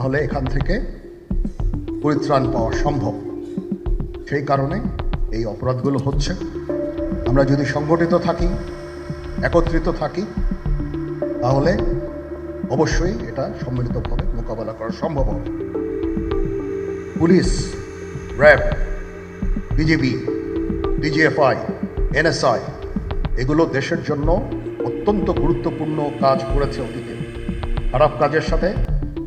তাহলে এখান থেকে পরিত্রাণ পাওয়া সম্ভব। সেই কারণে এই অপরাধগুলো হচ্ছে। আমরা যদি সংগঠিত থাকি, একত্রিত থাকি, তাহলে অবশ্যই এটা সম্মিলিতভাবে মোকাবেলা করা সম্ভব হবে। Police, RAB BJP DGFI, NSI, এগুলো দেশের জন্য অত্যন্ত গুরুত্বপূর্ণ কাজ করেছে অতীতে। খারাপ কাজের সাথে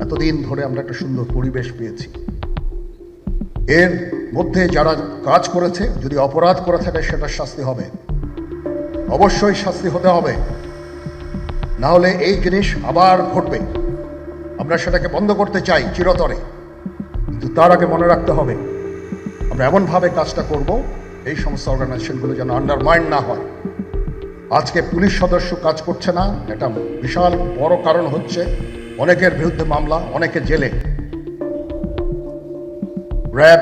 এতদিন ধরে আমরা একটা সুন্দর পরিবেশ পেয়েছি। এর মধ্যে যারা কাজ করেছে, যদি অপরাধ করে থাকে, সেটা শাস্তি হবে। অবশ্যই শাস্তি হতে হবে। না হলে এই জিনিস আবার ঘটবে। আমরা সেটাকে বন্ধ করতে চাই চিরতরে। কিন্তু তার আগে মনে রাখতে হবে, আমরা এমনভাবে কাজটা করব, এই সমস্ত অর্গানাইজেশনগুলো যেন আন্ডারমাইন্ড না হয়। আজকে পুলিশ সদস্য কাজ করছে না, এটা বিশাল বড় কারণ হচ্ছে। অনেকের বিরুদ্ধে মামলা অনেকে জেলে। RAB,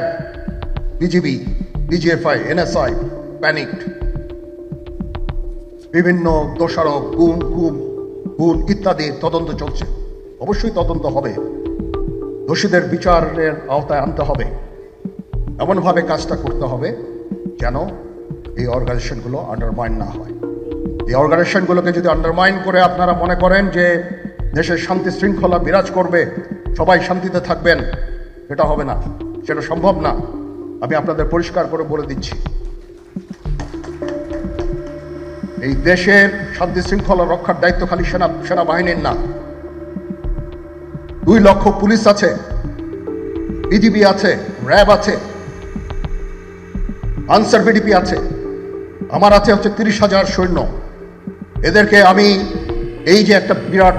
BGB DGFI NSI panicked বিভিন্ন দোষারোপ, গুম গুণ ইত্যাদি তদন্ত চলছে। অবশ্যই তদন্ত হবে। দোষীদের বিচারের আওতায় আনতে হবে। এমনভাবে কাজটা করতে হবে যেন এই অর্গানাইজেশনগুলো আন্ডারমাইন না হয়। এই অর্গানাইজেশনগুলোকে যদি আন্ডারমাইন করে আপনারা মনে করেন যে দেশের শান্তি শৃঙ্খলা বিরাজ করবে, সবাই শান্তিতে থাকবেন, সেটা হবে না, সেটা সম্ভব না। আমি আপনাদের পরিষ্কার করে বলে দিচ্ছি। এই দেশের শান্তি শৃঙ্খলা রক্ষার দায়িত্ব খালি সেনা সেনাবাহিনীর না। দুই লক্ষ পুলিশ আছে, বিজিবি আছে, র্যাব আছে, আনসার বিডিপি আছে, আমার আছে হচ্ছে তিরিশ হাজার সৈন্য। এদেরকে আমি এই যে একটা বিরাট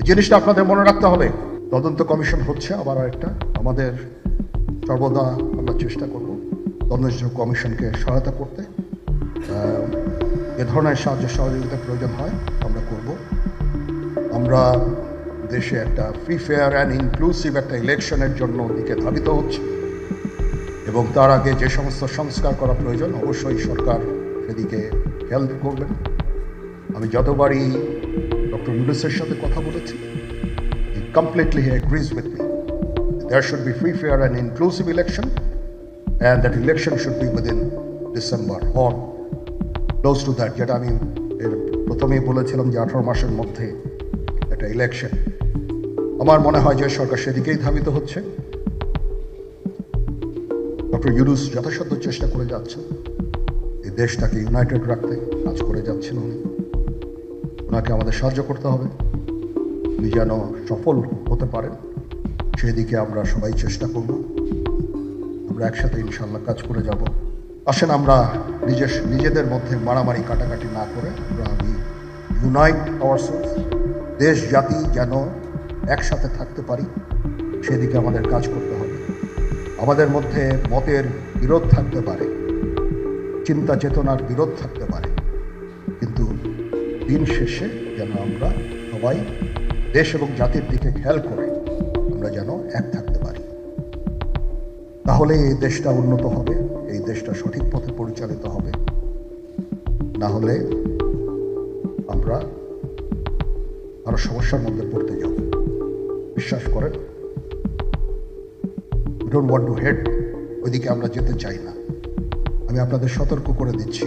এই জিনিসটা আপনাদের মনে রাখতে হবে। তদন্ত কমিশন হচ্ছে, আবার একটা আমাদের সর্বদা আমরা চেষ্টা করব তদন্ত কমিশনকে সহায়তা করতে। এ ধরনের সাহায্য সহযোগিতা প্রয়োজন হয়, আমরা করব। আমরা দেশে একটা ফ্রি ফেয়ার অ্যান্ড ইনক্লুসিভ একটা ইলেকশনের জন্য দিকে ধাবিত হচ্ছে। এবং তার আগে যে সমস্ত সংস্কার করা প্রয়োজন, অবশ্যই সরকার সেদিকে খেয়াল করবেন। আমি যতবারই ডক্টর ইউনুসের সাথে কথা বলেছি। He completely he agrees with me there should be free fair and inclusive election and that election should be within December or close to that, যেটা আমি এর প্রথমেই বলেছিলাম যে আঠারো মাসের মধ্যে একটা ইলেকশন আমার মনে হয় যে সরকার সেদিকেই ধাবিত হচ্ছে। ডক্টর ইউনুস যথাসাধ্য চেষ্টা করে যাচ্ছেন। এই দেশটাকে ইউনাইটেড রাখতে কাজ করে যাচ্ছেন উনি। ওনাকে আমাদের সাহায্য করতে হবে। উনি যেন সফল হতে পারেন সেদিকে আমরা সবাই চেষ্টা করব। আমরা একসাথে ইনশাল্লাহ কাজ করে যাব। আসেন আমরা নিজের, নিজেদের মধ্যে মারামারি কাটাকাটি না করে আমরা আমি ইউনাইট আওয়ার দেশ, জাতি যেন একসাথে থাকতে পারি, সেদিকে আমাদের কাজ করতে হবে। আমাদের মধ্যে মতের বিরোধ থাকতে পারে চিন্তা চেতনার বিরোধ থাকতে পারে, কিন্তু দিন শেষে যেন আমরা সবাই দেশ এবং জাতির দিকে খেয়াল করে আমরা যেন এক থাকতে পারি। তাহলে এই দেশটা উন্নত হবে, এই দেশটা সঠিক পথে পরিচালিত হবে। না হলে আমরা আরও সমস্যার মধ্যে পড়তে যাব। বিশ্বাস করেন ডোন্ট ওয়ান্ট টু হেড ওইদিকে আমরা যেতে চাই না। আমি আপনাদের সতর্ক করে দিচ্ছি।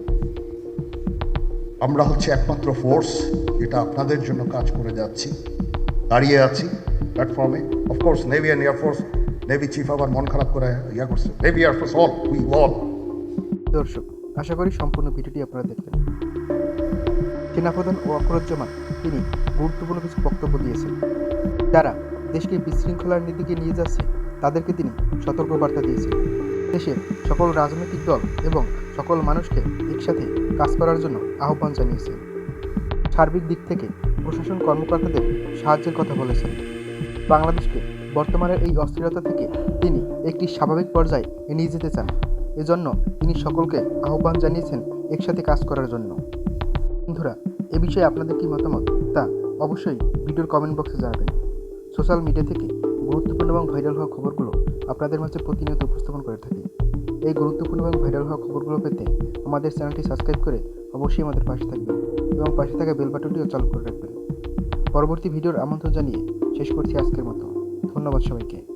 আমরা হচ্ছে একমাত্র ফোর্স যেটা আপনাদের জন্য কাজ করে যাচ্ছি। দাঁড়িয়ে আছি প্ল্যাটফর্মে of course navy and air force navy chief আবার মন খারাপ করে ইয়া করছে। Navy air force all we all দর্শক, আশা করি সম্পূর্ণ ভিডিওটি আপনারা দেখবেন সেনাপ্রধান ও অকরজ্জামান তিনি গুরুত্বপূর্ণ কিছু বক্তব্য দিয়েছেন। যারা দেশকে বিশৃঙ্খলার নীতিকে নিয়ে যাচ্ছে, তাদেরকে তিনি সতর্কবার্তা দিয়েছেন। দেশের সকল রাজনৈতিক দল এবং সকল মানুষকে একসাথে কাজ করার জন্য আহ্বান জানিয়েছেন। সার্বিক দিক থেকে প্রশাসন কর্মকর্তাদের সাহায্যের কথা বলেছেন। বাংলাদেশকে বর্তমানের এই অস্থিরতা থেকে তিনি একটি স্বাভাবিক পর্যায়ে নিয়ে যেতে চান। এজন্য তিনি সকলকে আহ্বান জানিয়েছেন একসাথে কাজ করার জন্য। বন্ধুরা, এ বিষয়ে আপনাদের কি মতামত তা অবশ্যই ভিডিওর কমেন্ট বক্সে জানাবেন। সোশ্যাল মিডিয়া থেকে গুরুত্বপূর্ণ এবং ভাইরাল হওয়া খবরগুলো আপনাদের মাঝে প্রতিনিয়ত উপস্থাপন করে থাকি। এই গুরুত্বপূর্ণ এবং ভাইরাল হওয়া খবরগুলো পেতে আমাদের চ্যানেলটি সাবস্ক্রাইব করে অবশ্যই আমাদের পাশে থাকবেন এবং পাশে থাকা বেল বাটনটিও চালু করে রাখবেন। পরবর্তী ভিডিওর আমন্ত্রণ জানিয়ে শেষ করছি আজকের মতো। ধন্যবাদ সবাইকে।